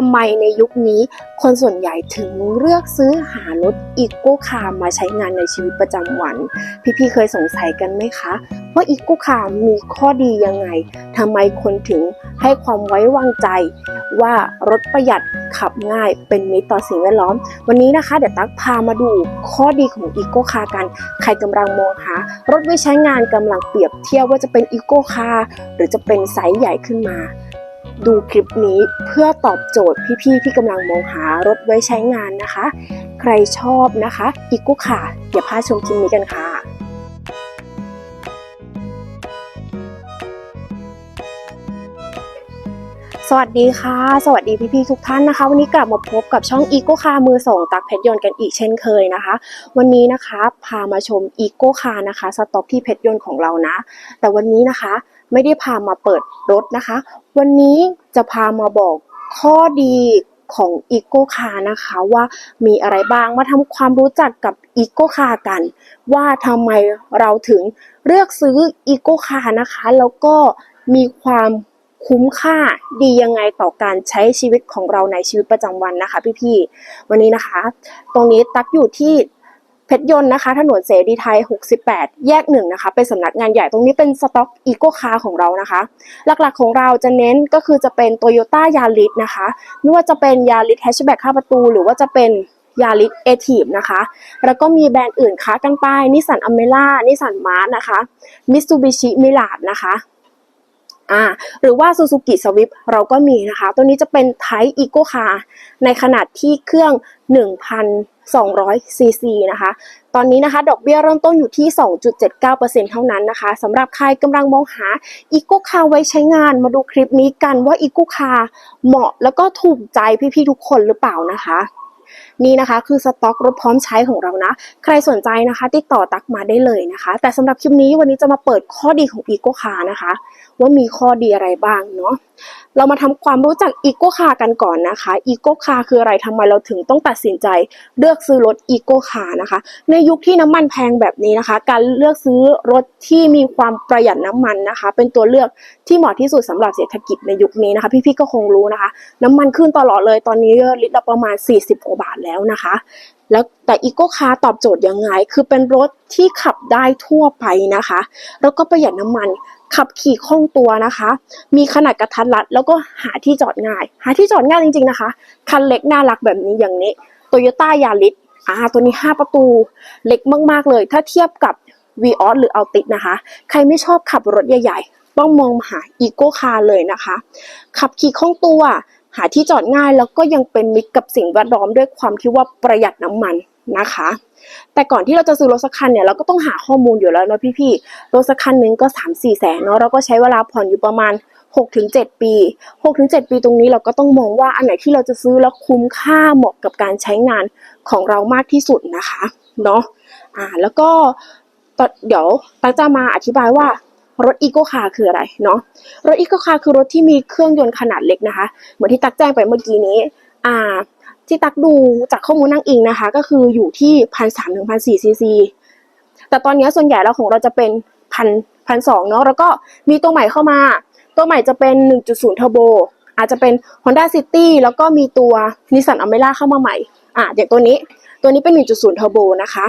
ทำไมในยุคนี้คนส่วนใหญ่ถึงเลือกซื้อหารถอีโก้คาร์มาใช้งานในชีวิตประจำวัน พี่ๆเคยสงสัยกันไหมคะ ว่าอีโก้คาร์มีข้อดียังไงทำไมคนถึงให้ความไว้วางใจ ว่ารถประหยัดขับง่ายเป็นมิตรต่อสิ่งแวดล้อม วันนี้นะคะ เดี๋ยวตั๊กพามาดูข้อดีของอีโก้คาร์กัน ใครกำลังมองหารถไว้ใช้งานกำลังเปรียบเทียบว่าจะเป็นอีโก้คาร์หรือจะเป็นไซส์ใหญ่ขึ้นมา ดูคลิปนี้เพื่อตอบโจทย์พี่ๆที่กำลังมองหารถไว้ใช้งานนะคะ ใครชอบนะคะอีโก้คาร์อย่าพลาดชมคลิปนี้กันค่ะสวัสดีค่ะ สวัสดีพี่ๆทุกท่านนะคะ วันนี้กลับมาพบกับช่อง Eco Car มือส่งตักเพชรยนต์กันอีกเช่นเคยนะคะ วันนี้นะคะพามาชม Eco Car นะคะสต็อกที่เพชรยนต์ของเรานะ แต่วันนี้นะคะ ไม่ได้พามาเปิดรถนะคะ วันนี้จะพามาบอกข้อดีของ Eco Car นะคะว่ามีอะไรบ้างมาทำความรู้จักกับ Eco Car กัน ว่าทำไมเราถึงเลือกซื้อ Eco Car นะคะ แล้วก็มีความคุ้มค่าดียังไงต่อการใช้ชีวิตของเราในชีวิตประจำวันนะคะ พี่ๆวันนี้นะคะ ตรงนี้ตักอยู่ที่ เพชรยนต์นะคะ ถนนเสรีไทย 68 แยกหนึ่งนะคะ เป็นสำนักงานใหญ่ตรงนี้เป็นสต็อกอีโกคาของเรานะคะ หลักๆของเราจะเน้นก็คือจะเป็นโตโยต้ายาริสนะคะ ไม่ว่าจะเป็นยาริสแฮชแบ็กข้าประตู หรือว่าจะเป็นยาริสเอทีฟนะคะ แล้วก็มีแบรนด์อื่นค้ากันไปนิสันอเมล่านิสันมาร์ทนะคะมิตซูบิชิมิลาดนะคะอ่าหรือว่าซูซูกิสวิปเราก็มีนะคะ ตัวนี้จะเป็นไทป์อีโกคาในขนาดที่เครื่อง 1,000 200ซีนะคะ ตอนนี้นะคะ ดอกเบี้ยเริ่มต้นอยู่ที่ 2.79%เท่านั้นนะคะสำหรับใครกำลังมองหาอีโก้คาไว้ใช้งานมาดูคลิปนี้กันว่าอีโก้คาเหมาะแล้วก็ถูกใจพี่ๆทุกคนหรือเปล่านะคะ นี่นะคะคือสต็อกรถพร้อมใช้ของเรานะ ใครสนใจนะคะ ติดต่อตักมาได้เลยนะคะ แต่สำหรับคลิปนี้วันนี้จะมาเปิดข้อดีของ Eco Car นะคะ ว่ามีข้อดีอะไรบ้างเนาะเรามาทำความรู้จัก Eco Car กันก่อนนะคะ Eco Car คืออะไรทำไมเราถึงต้องตัดสินใจ เลือกซื้อรถ Eco Car นะคะ ในยุคที่น้ำมันแพงแบบนี้นะคะ การเลือกซื้อรถที่มีความประหยัดน้ำมันนะคะ เป็นตัวเลือกที่เหมาะที่สุดสำหรับเศรษฐกิจในยุคนี้นะคะ พี่ๆก็คงรู้นะคะ น้ำมันขึ้นตลอดเลยตอนนี้ลิตรละประมาณ 40กว่าบาทแล้วนะคะ แล้วแต่ Eco Car ตอบโจทย์ยังไง คือเป็นรถที่ขับได้ทั่วไปนะคะ แล้วก็ประหยัดน้ำมันขับขี่คล่องตัวนะคะ มีขนาดกระทัดรัด แล้วก็หาที่จอดง่าย หาที่จอดง่ายจริง ๆนะคะ คันเล็กน่ารักแบบนี้อย่างนี้ Toyota Yaris อ่าตัวนี้ 5 ประตูเล็กมาก ๆ เลย ถ้าเทียบกับ v ีออสหรือ Altis นะคะ ใครไม่ชอบขับรถใหญ่ ๆ ต้องมองหา Eco Car เลยนะคะ ขับขี่คล่องตัว หาที่จอดง่ายแล้วก็ยังเป็นมิตรกับสิ่งแวดล้อมด้วยความที่ว่าประหยัดน้ำมันนะคะ แต่ก่อนที่เราจะซื้อรถสักคันเนี่ยเราก็ต้องหาข้อมูลอยู่แล้วเนาะพี่ๆรถสักคันหนึ่งก็ 3 4 แสนเนาะเราก็ใช้เวลาผ่อนอยู่ประมาณ 6-7 ปี 6-7 ปีตรงนี้เราก็ต้องมองว่าอันไหนที่เราจะซื้อแล้วคุ้มค่าเหมาะกับการใช้งานของเรามากที่สุดนะคะเนาะอ่าแล้วก็เดี๋ยวตั๊กจะมาอธิบายว่า รถอีโกคาร์คืออะไรเนาะรถอีโกคาร์คือรถที่มีเครื่องยนต์ขนาดเล็กนะคะ เหมือนที่ตักแจ้งไปเมื่อกี้นี้ อ่า ที่ตักดูจากข้อมูลนั่งอิงนะคะ ก็คืออยู่ที่พันสามถึงพันสี่ซีซีแต่ตอนนี้ส่วนใหญ่แล้วของเราจะเป็นพันพันสองเนาะแล้วก็มีตัวใหม่เข้ามา ตัวใหม่จะเป็น 1.0 Turbo อาจจะเป็น Honda City แล้วก็มีตัว Nissan a m e r a เข้ามาใหม่อ่าอย่างตัวนี้ ตัวนี้เป็น 1.0 Turbo นะคะ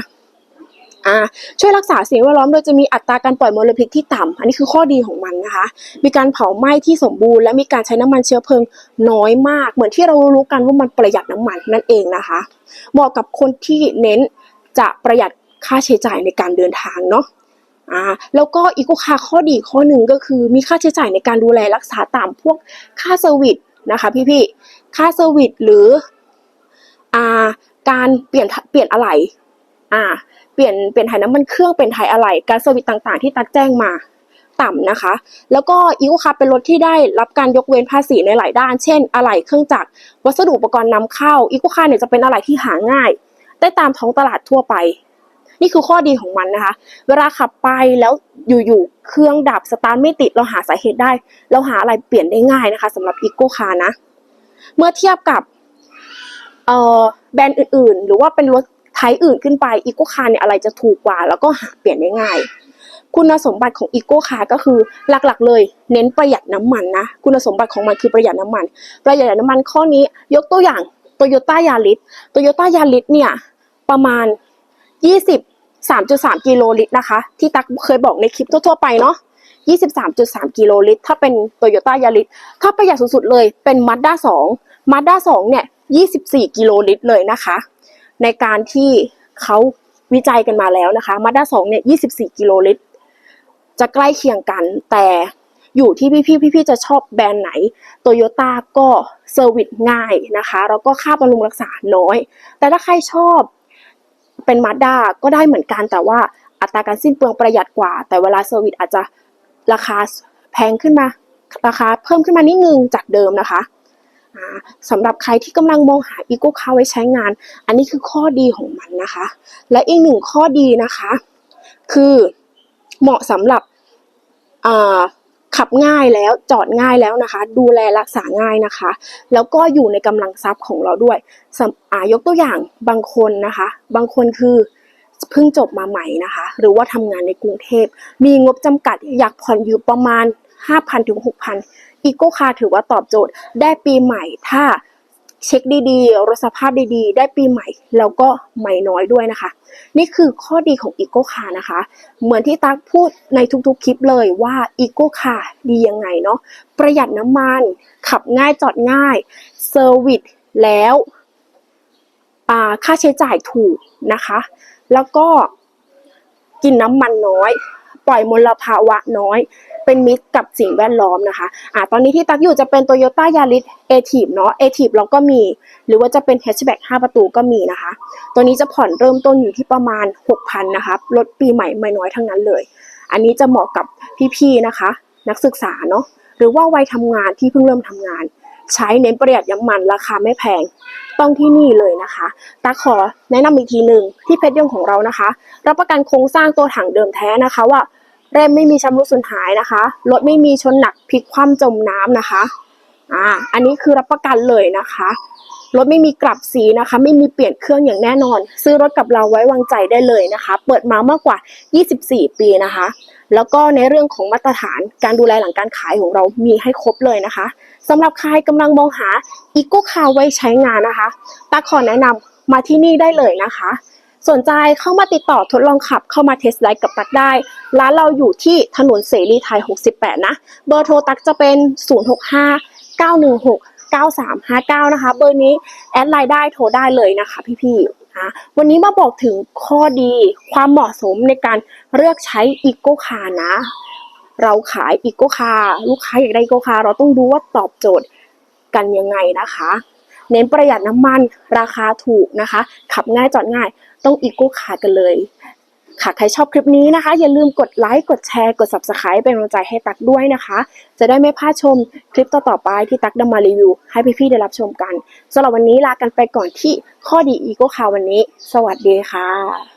อาช่วยรักษาสิ่งแวดล้อมโดยจะมีอัตราการปล่อยมลพิษที่ต่ำอันนี้คือข้อดีของมันนะคะ มีการเผาไหม้ที่สมบูรณ์และมีการใช้น้ำมันเชื้อเพลิงน้อยมาก เหมือนที่เรารู้กันว่ามันประหยัดน้ำมันนั่นเองนะคะ เหมาะกับคนที่เน้นจะประหยัดค่าใช้จ่ายในการเดินทางเนาะอ่าแล้วก็อีโคคาข้อดีข้อหนึ่งก็คือมีค่าใช้จ่ายในการดูแลรักษาตามพวกค่าเซอร์วิสนะคะพี่ๆค่าเซอร์วิสหรืออ่าการเปลี่ยนเปลี่ยนอะไหล่ อ่า เปลี่ยนเปลี่ยนถ่ายน้ำมันเครื่องเป็นถ่ายอะไหล่การเซอร์วิสต่างๆ ที่ตักแจ้งมาต่ำนะคะ แล้วก็อีโคคาเป็นรถที่ได้รับการยกเว้นภาษีในหลายด้าน เช่น อะไหล่เครื่องจักร วัสดุอุปกรณ์นำเข้าอีโคคาเนี่ยจะเป็นอะไหล่ที่หาง่าย ได้ตามท้องตลาดทั่วไป นี่คือข้อดีของมันนะคะ เวลาขับไปแล้วอยู่ๆ เครื่องดับสตาร์ทไม่ติดเราหาสาเหตุได้ เราหาอะไรเปลี่ยนได้ง่ายนะคะสำหรับอีโคคานะ เมื่อเทียบกับแบรนด์อื่นๆ หรือว่าเป็นรถ ไทยอื่นขึ้นไปอีโคคาร์เนี่ยอะไรจะถูกกว่า แล้วก็หาเปลี่ยนได้ง่าย คุณสมบัติของอีโก้คาร์ก็คือหลักๆ เลย เน้นประหยัดน้ำมันนะคุณสมบัติของมันคือประหยัดน้ำมัน ประหยัดน้ำมันข้อนี้ยกตัวอย่างโตโยต้ายาริสโตโยต้ายาริสเนี่ยประมาณ 20 3.3กิโลลิตรนะคะ ที่ตักเคยบอกในคลิปทั่วๆไปเนาะ23.3กิโลลิตร ถ้าเป็นโตโยต้ายาริสถ้าประหยัดสุดๆเลยเป็นมาด้า2มาด้า2เนี่ย24 กิโลลิตรเลยนะคะ ในการที่เขาวิจัยกันมาแล้วนะคะมาด้า2เนี่ย24กิโลลิตร จะใกล้เคียงกัน แต่อยู่ที่พี่ๆพี่ๆจะชอบแบรนด์ไหนโตโยต้าก็เซอร์วิสง่ายนะคะแล้วก็ค่าบำรุงรักษาน้อย แต่ถ้าใครชอบเป็นมาด้าก็ได้เหมือนกันแต่ว่าอัตราการสิ้นเปลืองประหยัดกว่า แต่เวลาเซอร์วิสอาจจะราคาแพงขึ้นมาราคาเพิ่มขึ้นมานิดนึงจากเดิมนะคะ สำหรับใครที่กำลังมองหาอีโก้คาไว้ใช้งาน อันนี้คือข้อดีของมันนะคะ และอีกหนึ่งข้อดีนะคะ คือเหมาะสำหรับขับง่ายแล้วจอดง่ายแล้วนะคะ ดูแลรักษาง่ายนะคะ แล้วก็อยู่ในกำลังทรัพย์ของเราด้วยอายกตัวอย่างบางคนนะคะ บางคนคือเพิ่งจบมาใหม่นะคะ หรือว่าทำงานในกรุงเทพ มีงบจำกัดอยากผ่อนอยู่ประมาณ 5,000ถึง6,000 อีโก้คาถือว่าตอบโจทย์ได้ปีใหม่ถ้าเช็คดีๆรถสภาพดีๆ ได้ปีใหม่ แล้วก็ไม่น้อยด้วยนะคะ นี่คือข้อดีของอีโก้คานะคะ เหมือนที่ตั๊กพูดในทุกๆคลิปเลยว่าอีโก้คาดียังไงเนาะ ประหยัดน้ำมัน ขับง่ายจอดง่าย เซอร์วิสแล้วอ่าค่าใช้จ่ายถูกนะคะ แล้วก็กินน้ำมันน้อย ปล่อยมลภาวะน้อย เป็นมิตรกับสิ่งแวดล้อมนะคะอ่าตอนนี้ที่ตักอยู่จะเป็น Toyota Yaris a t i v เนาะ a t i v เราก็มี หรือว่าจะเป็น hatchback 5 ประตูก็มีนะคะ ตัวนี้จะผ่อนเริ่มต้นอยู่ที่ประมาณ 6,000นะคะรถปีใหม่ไม่น้อยทั้งนั้นเลย อันนี้จะเหมาะกับพี่ๆนะคะ นักศึกษาเนาะหรือว่าวัยทำงานที่เพิ่งเริ่มทำงาน ใช้เน้นประหยัดน้ำมันราคาไม่แพงต้องที่นี่เลยนะคะตาขอแนะนำอีกทีหนึ่งที่เพชรยงของเรานะคะ รับประกันโครงสร้างตัวถังเดิมแท้นะคะว่า แรมไม่มีชำรุดสูญหายนะคะรถไม่มีชนหนักพลิกคว่ำจมน้ำนะคะอ่าอันนี้คือรับประกันเลยนะคะรถไม่มีกลับสีนะคะ ไม่มีเปลี่ยนเครื่องอย่างแน่นอน ซื้อรถกับเราไว้วางใจได้เลยนะคะ เปิดมามากกว่า 24 ปีนะคะ แล้วก็ในเรื่องของมาตรฐานการดูแลหลังการขายของเรามีให้ครบเลยนะคะสำหรับใครกำลังมองหาอีโก้คาไว้ใช้งานนะคะตาขอแนะนำมาที่นี่ได้เลยนะคะ สนใจเข้ามาติดต่อทดลองขับเข้ามาเทสไ i ฟ์กับตักได้ ร้านเราอยู่ที่ถนนเสรีไทย 68 นะ เบอร์โทรตักจะเป็น 065 916 9359 นะคะ เบอร์นี้แอดไลน์ได้โทรได้เลยนะคะพี่ๆนะวันนี้มาบอกถึงข้อดีความเหมาะสมในการเลือกใช้อีโก้คาร์นะ เราขายอีโก้คาร์ลูกค้าอยากได้อีโก้คาร์เราต้องดูว่าตอบโจทย์กันยังไงนะคะ เน้นประหยัดน้ำมันราคาถูกนะคะ ขับง่ายจอดง่าย ต้องอีโก้คาร์กันเลย ค่ะใครชอบคลิปนี้นะคะ อย่าลืมกดไลค์กดแชร์กด subscribe เป็นกำลังใจให้ตักด้วยนะคะ จะได้ไม่พลาดชมคลิปต่อๆไปที่ตักนำมารีวิว ให้พี่ๆได้รับชมกันสำหรับวันนี้ลากันไปก่อนที่ข้อดีอีโก้คาร์วันนี้ สวัสดีค่ะ